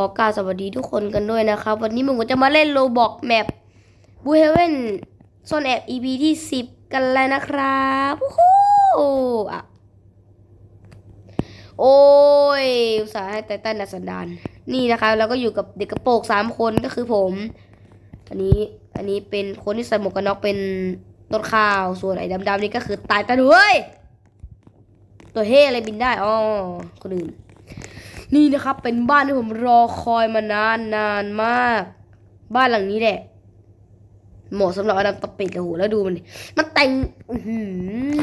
อกล่าวสวัสดีทุกคนกันด้วยนะครับ วันนี้ผมก็จะมาเล่นโลบอกแมปบูเฮเว่นโซนแอบ EP ที่ 10 กันแล้วนะครับโอ้โหอะโอ้ยอุตส่าห์ให้ไตตันดัสันดานนี่นะคะเราก็อยู่กับเด็กกระโปงสามคนก็คือผม อันนี้อันนี้เป็นคนที่ใส่หมวกกันน็อกเป็นต้นข้าวส่วนไอ้ดำๆนี่ก็คือตายตันเฮ้ยตัวเฮอะไรบินได้อ๋อคนอื่น นี่นะครับ เป็นบ้านที่ผมรอคอยมานานนานมาก บ้านหลังนี้แหละเหมาะสำหรับอดัมตะเป็ดโอ้โหแล้วดูมันมันแต่งอือหือ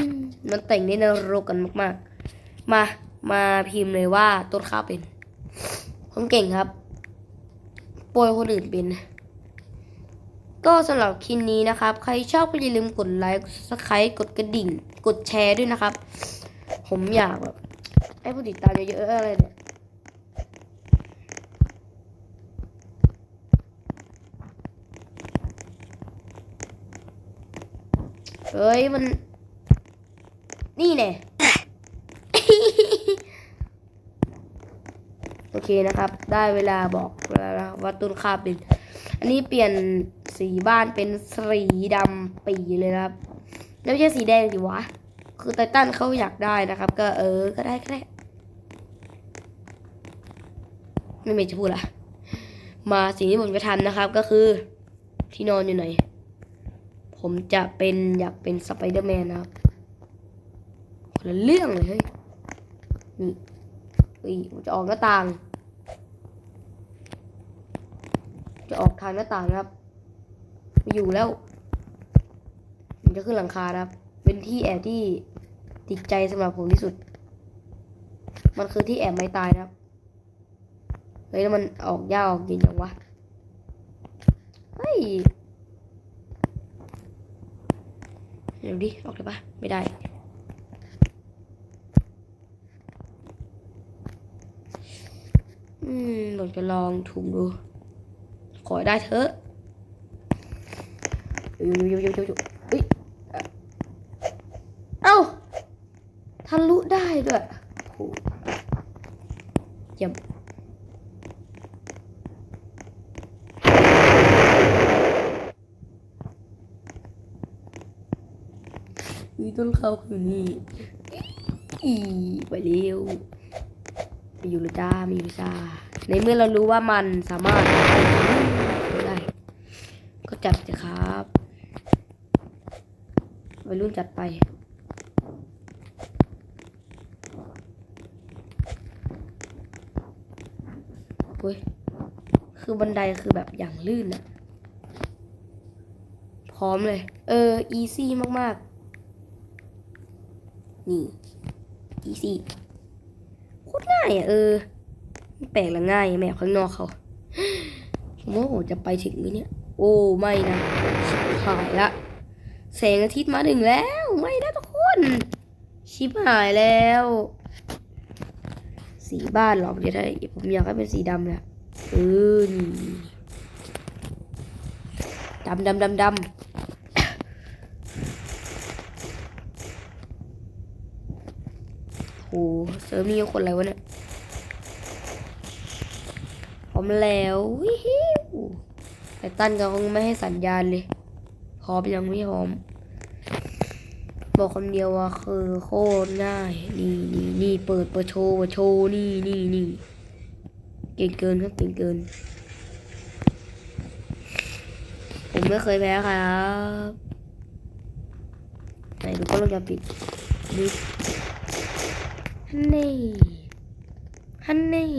มันแต่งได้นรกกันมากๆ มามาพิมพ์เลยว่าต้นข้าวเป็น ผมเก่งครับโปรยคนอื่นเป็น ก็สำหรับคลิปนี้นะครับ ใครชอบก็อย่าลืมกดไลค์สักไครต์กดกระดิ่ง กดแชร์ด้วยนะครับ ผมอยากแบบให้ผู้ติดตามเยอะๆอะไรเนี่ย เฮ้ยมัน นี่แน่โอเคนะครับ ได้เวลาบอกแล้วนะครับว่าต้นข้าวเป็น อันนี้เปลี่ยนสีบ้านเป็นสีดำปีเลยนะครับแล้วไม่ใช่สีแดงดิวะ คือไททันเขาอยากได้นะครับ ก็เออ ก็ได้ก็ได้ไม่เมย์จะพูดละ มาสิ่งที่ผมจะทำนะครับก็คือ ที่นอนอยู่ไหน ผมจะเป็นอยากเป็นสไปเดอร์แมนนะครับคนละเรื่องเลยเฮ้ยนี่เฮ้ยผมจะออกหน้าต่าง จะออกทางหน้าต่างนะครับไม่อยู่แล้วผมจะขึ้นหลังคาครับ เป็นที่แอบที่ติดใจสำหรับผมที่สุด มันคือที่แอบไม่ตายนะครับเฮ้ยแล้วมันออกยากออกเย็นยังวะเฮ้ย เดี๋ยวดิ ออกได้ปะไม่ได้ อืมผมจะลองถุงดู ขอได้เถอะอยู่อยู่อยู่อยู่อยู่เอ้ยเอ้าทะลุได้ด้วยโหเยี่ยมมี ต้นเขาคือนี่อีไปเร็วไปอยู่ลจ้ามีอยู่จ้าในเมื่อเรารู้ว่ามันสามารถได้ก็จัดสิครับวัยรุ่นจัดไปเฮ้ยคือบันไดคือแบบอย่างลื่นอะพร้อมเลย เออ อีซี่มาก ๆ นี่อีซี่โคตรง่ายอะเออ แปลกละง่ายแม่ข้างนอกเขาผมว่าผมจะไปถึงไหมเนี่ย โอ้ไม่นะหายละแสงอาทิตย์มาถึงแล้ว ไม่นะทุกคน ชิบหายแล้ว สีบ้านหรอกเดี๋ยวถ้าผมอยากให้เป็นสีดำแหละเออนี่ดำดำดำดำ หเซิร์ฟนี่คนอะไรวะเนี่ยพร้อมแล้ววิฮิวแต่ตั้นก็คงไม่ให้สัญญาณเลยพร้อมยังไม่พร้อม บอกคำเดียวว่าคือโคตรง่ายนี่นี่นี่เปิดเปิดโชว์โชว์นี่นี่นี่เก่งเกินครับเก่งเกิน ผมไม่เคยแพ้ครับไหนดูก็ลงจะปิดดิ ฮันนี่ฮันนี่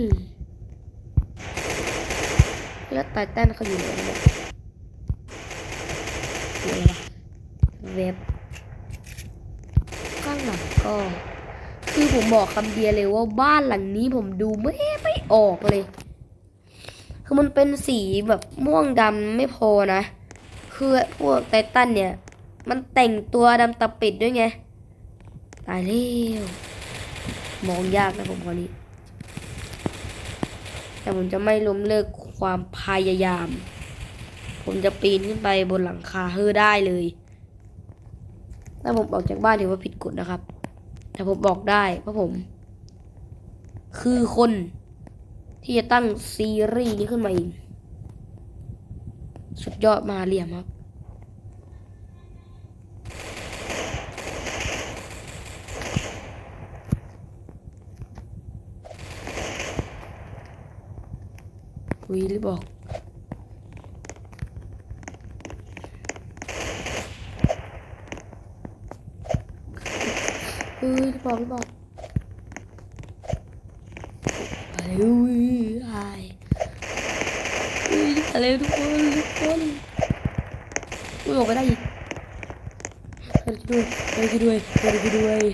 แล้วไตตันเขาอยู่ไหนเนี่ยอยู่อะไรวะเว็บข้างหลังก็คือผมบอกคำเดียวเลยว่าบ้านหลังนี้ผมดูไม่ไม่ออกเลย คือมันเป็นสีแบบม่วงดำไม่พอนะ คือพวกไททันเนี่ย มันแต่งตัวดำตะปิดด้วยไง ตายแล้ว มองยากนะผมคนนี้ แต่ผมจะไม่ล้มเลิกความพยายาม ผมจะปีนขึ้นไปบนหลังคาเฮอได้เลยถ้าผมออกจากบ้านถือว่าผิดกฎนะครับ แต่ผมบอกได้เพราะผม คือคนที่จะตั้งซีรีส์นี้ขึ้นมาเอง สุดยอดมาเหลี่ยมครับ คุยหรือบอกเฮ้ยบอกบอกมาเร็วไอ้เฮ้ยมาเร็วทุกคนทุกคนอุ้ยออกไปได้อีกไปด้วยไปด้วยไปด้วย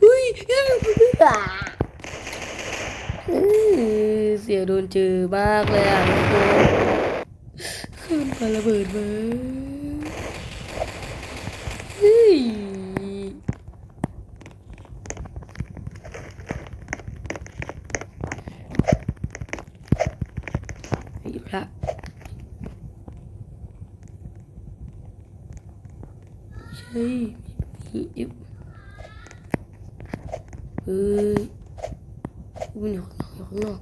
เฮ้ยอ่าเออเสียโดนเจอมากเลยอะทุกคนขึ้นมาระเบิดมาเฮ้ยอยู่ละใช่มีอยู่เฮ้ยมันอยู่ข้างนอกอยู่ข้างนอก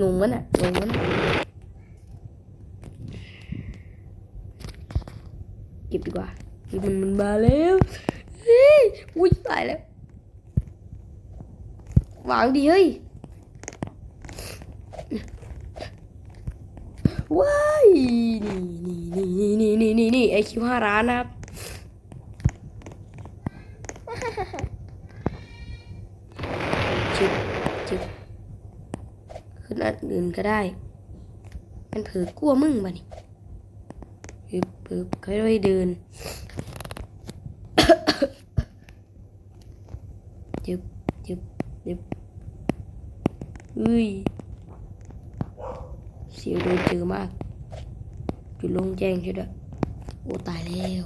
งงมันอะงงมันเก็บดีกว่าเก็บมันมันมาแล้วเฮ้ยอุ้ยตายแล้ววางดีเฮ้ยว้ายนี่นี่นี่นี่นี่นี่นี่ไอคิวห้าร้านนะครับ จิบจิบขึ้นอันอื่น ก็ได้ มันเผือกลัวมึงมานี่ปึ๊บปึ๊บค่อยๆเดินจิบจิบจิบอุ้ยเสียวโดนเจอมากอยู่ลงแจ้งใช่ด้วยโอ้ตายแล้ว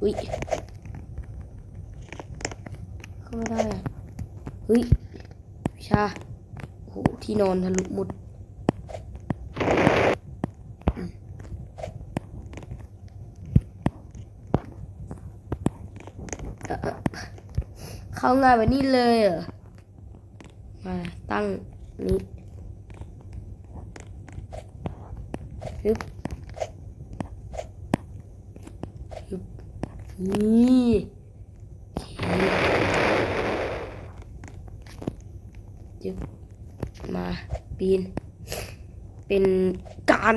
อุ้ยเข้าไม่ได้อะเฮ้ยวิชา โหที่นอนทะลุหมดเข้างานแบบนี้เลยเหรอมาตั้งนี้ฮึบฮึบนี่โอเคจึบ ปีน เป็นการ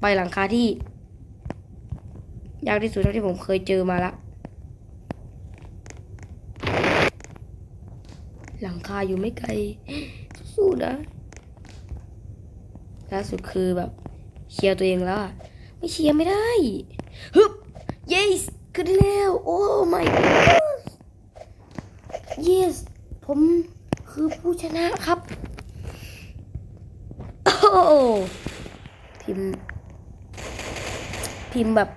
ไปหลังคาที่ยากที่สุดเท่าที่ผมเคยเจอมาละ หลังคาอยู่ไม่ไกล สู้นะล่าสุดคือแบบเชียร์ตัวเองแล้วไม่เชียร์ไม่ได้ฮึบ yes ขึ้นแล้ว โอ้ my god yes ผมคือผู้ชนะครับ พิมพ์ พิมพ์แบบ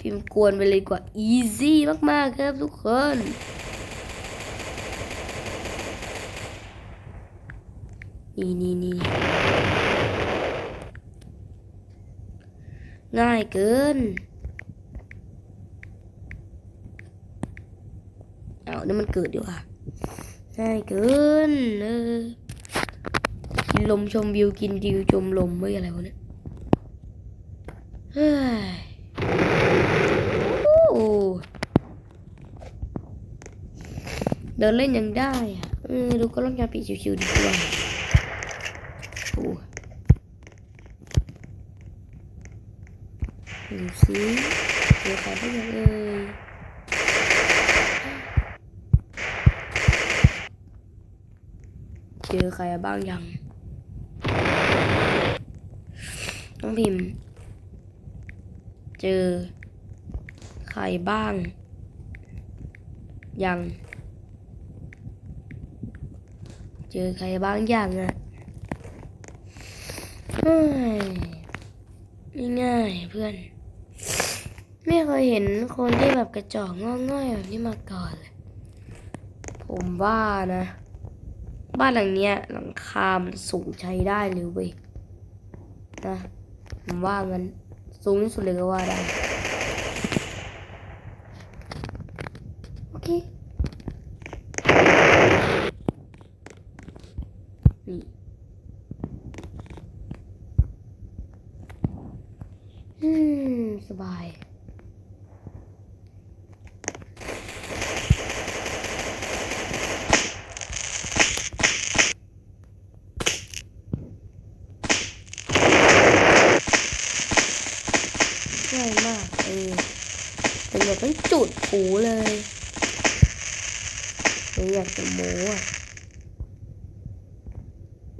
พิมพ์กวนไปเลยกว่า easy มากๆครับทุกคนนี่นี่นี่ง่ายเกิน เอานี่มันเกิดดีกว่าง่ายเกินเออ ลมชมวิวกินดิวชมลมไม่อะไรวะเนี่ยเฮ้ยโอ้เดินเล่นยังได้อะเอดูก็ต้องกาปีชิวๆดีกว่าโอ้ดูสิเจอใครบ้างยังเอ่ยเจอใครบ้างยัง ต้องพิมพ์ เจอ ใครบ้าง ยัง เจอใครบ้างยังอะเฮ้ยง่ายเพื่อน ไม่เคยเห็นคนที่แบบกระจอกง่อยๆแบบนี้มาก่อนเลย ผมว่านะ บ้านหลังเนี้ยหลังคามสูงใช้ได้เลยเว้ยนะ ผมว่ามันสูงที่สุดเลยก็ว่าได้ โอเค ง่ายมาก เออแต่อย่าต้องจุดผูเลยไม่อยากจะโม้อะ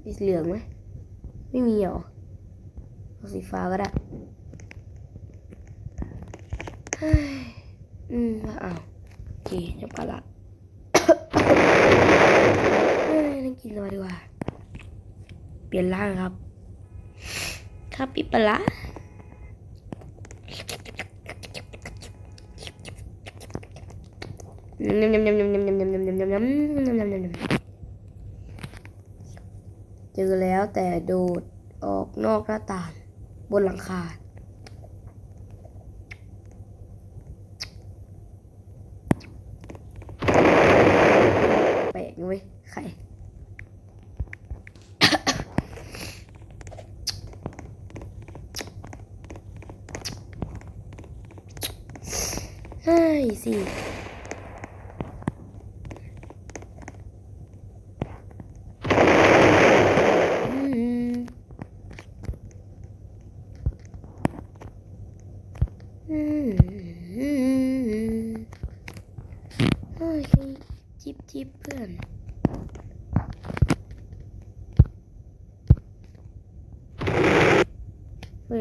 มีสีเหลืองไหม ไม่มีหรอเอาสีฟ้าก็ได้เฮ้ยอืมอ้าวโอเคเรียบร้อยละเฮ้ยนั่งกินเลยดีกว่า เปลี่ยนร่างครับครับปิปะละ ยำยำยำยำยำยำยำยำยำยำยำยำยำยำยำยำเจอแล้วแต่โดดออกนอกหน้าต่างบนหลังคาแปลกเว้ยไข่ใช่สิ อืมอืมอืมโอเคจิบจิบเพื่อน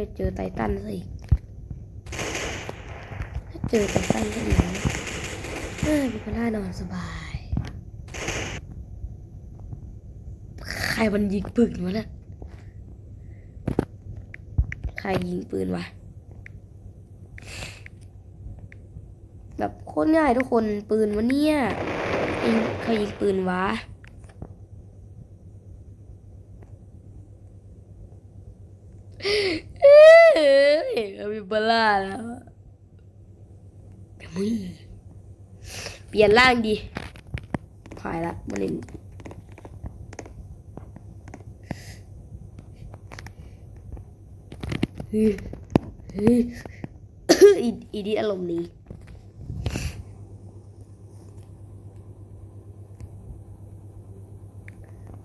เพื่อเจอไททันสิถ้าเจอไททันก็ดีนะเออมีพล่านอนสบาย ใครมันยิงปืนวะนี่ยใครยิงปืนวะแบบโคตรง่ายทุกคนปืนวะเนี่ยยิงใครยิงปืนวะ เอ้ เห็นก็มีบลาแล้วมึงเปลี่ยนร่างดีหายละมาเล่นอีอีดีอารมณ์นี้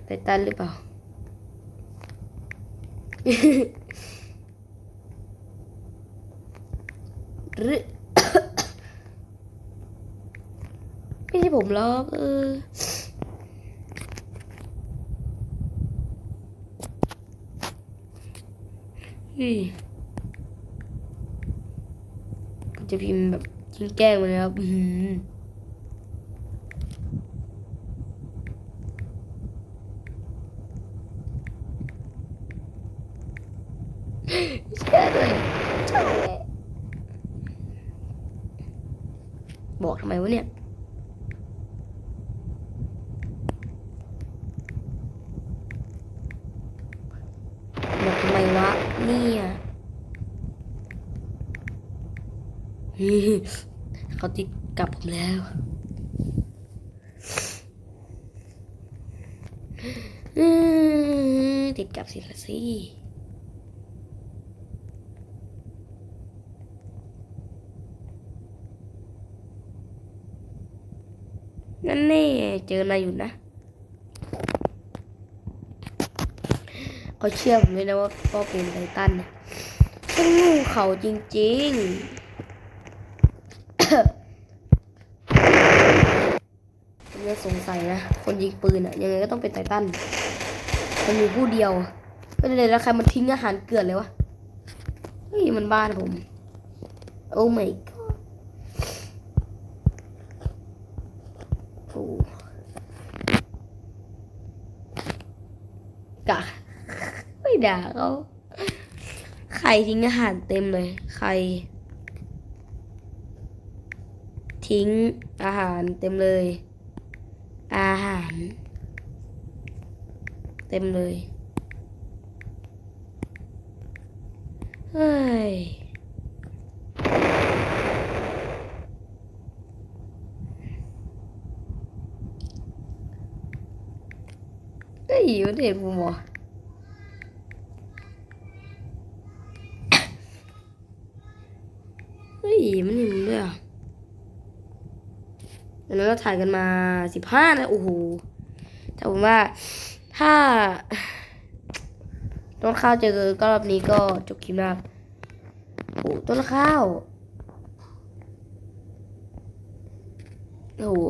ไททันหรือเปล่า หรือไม่ใช่ผมหรอกเออจะพิมพ์แบบยิงแกล้งมันนะครับ อื้อหือเชื่อด้วยใช่บอกทำไมวะเนี่ย บอกทำไมวะ เนี่ย เขาติดกลับผมแล้ว ติดกลับสิละสินั่นแน่เจอนายอยู่นะเขาเชื่อผมเลยนะว่าพ่อเป็นไททันนะช่างงูเขาจริง ๆ ผมจะสงสัยนะ คนยิงปืนอะยังไงก็ต้องเป็นไททันมันมีผู้เดียวก็เลยแล้วใครมันทิ้งอาหารเกลือนเลยวะ เฮ้ย มันบ้านผม โอ้ my god โอ้กะไม่ด่าเขา ใครทิ้งอาหารเต็มเลย ใคร ทิ้งอาหารเต็มเลย อาหาร เต็มเลยเฮ้ยได้ยินเด็กผมบอก ล้วเราถ่ายกันมาสิบห้านะโอ้โหแต่ผมว่าถ้าต้นข้าวเจอก็รอบนี้ก็จบคลิปนะครับโอ้ต้นข้าวโอ้โห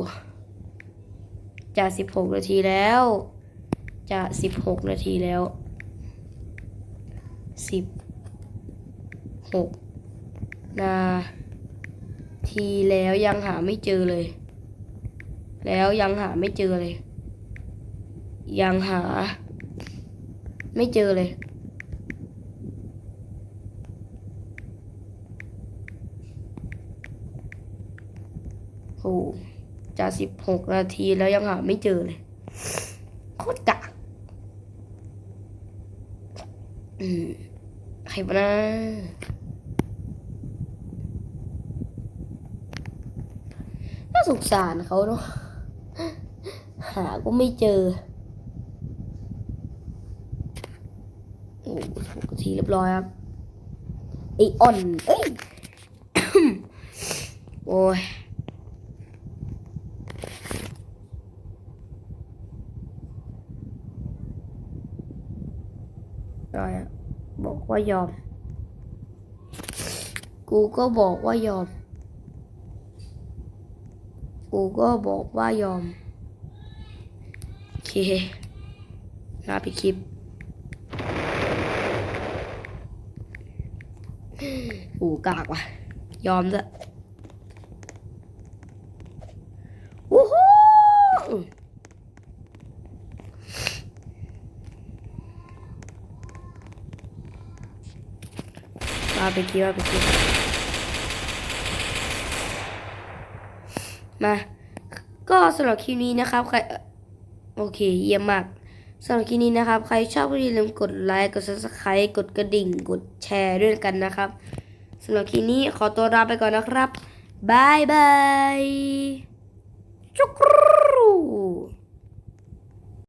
จะสิบหกนาทีแล้ว จะสิบหกนาทีแล้วสิบหกนาทีแล้วยังหาไม่เจอเลย แล้วยังหาไม่เจอเลย ยังหา ไม่เจอเลยโอ้จะสิบหกนาทีแล้วยังหาไม่เจอเลยโคตรกะอืมใครบ้านะน่าสงสารเขาเนาะาก็ไม่เจอโอ้หทีเรียบร้อยครับไอออน เอ้ย โอ้ยได้อะบอกว่ายอม กูก็บอกว่ายอม กูก็บอกว่ายอม ลาไปดคลิป อูกากว่ะ ยอมด้วยวู้ฮู้มาไปคิดมาไปคิดมา ก็สำหรับคลิปนี้นะครับใครเอ่อ โอเค เยี่ยมมากสำหรับคลิปนี้นะครับ ใครชอบก็อย่าลืมกดไลค์กด subscribe กดกระดิ่ง กดแชร์ด้วยกันนะครับสำหรับคลิปนี้ขอตัวลาไปก่อนนะครับบายบายจุกรู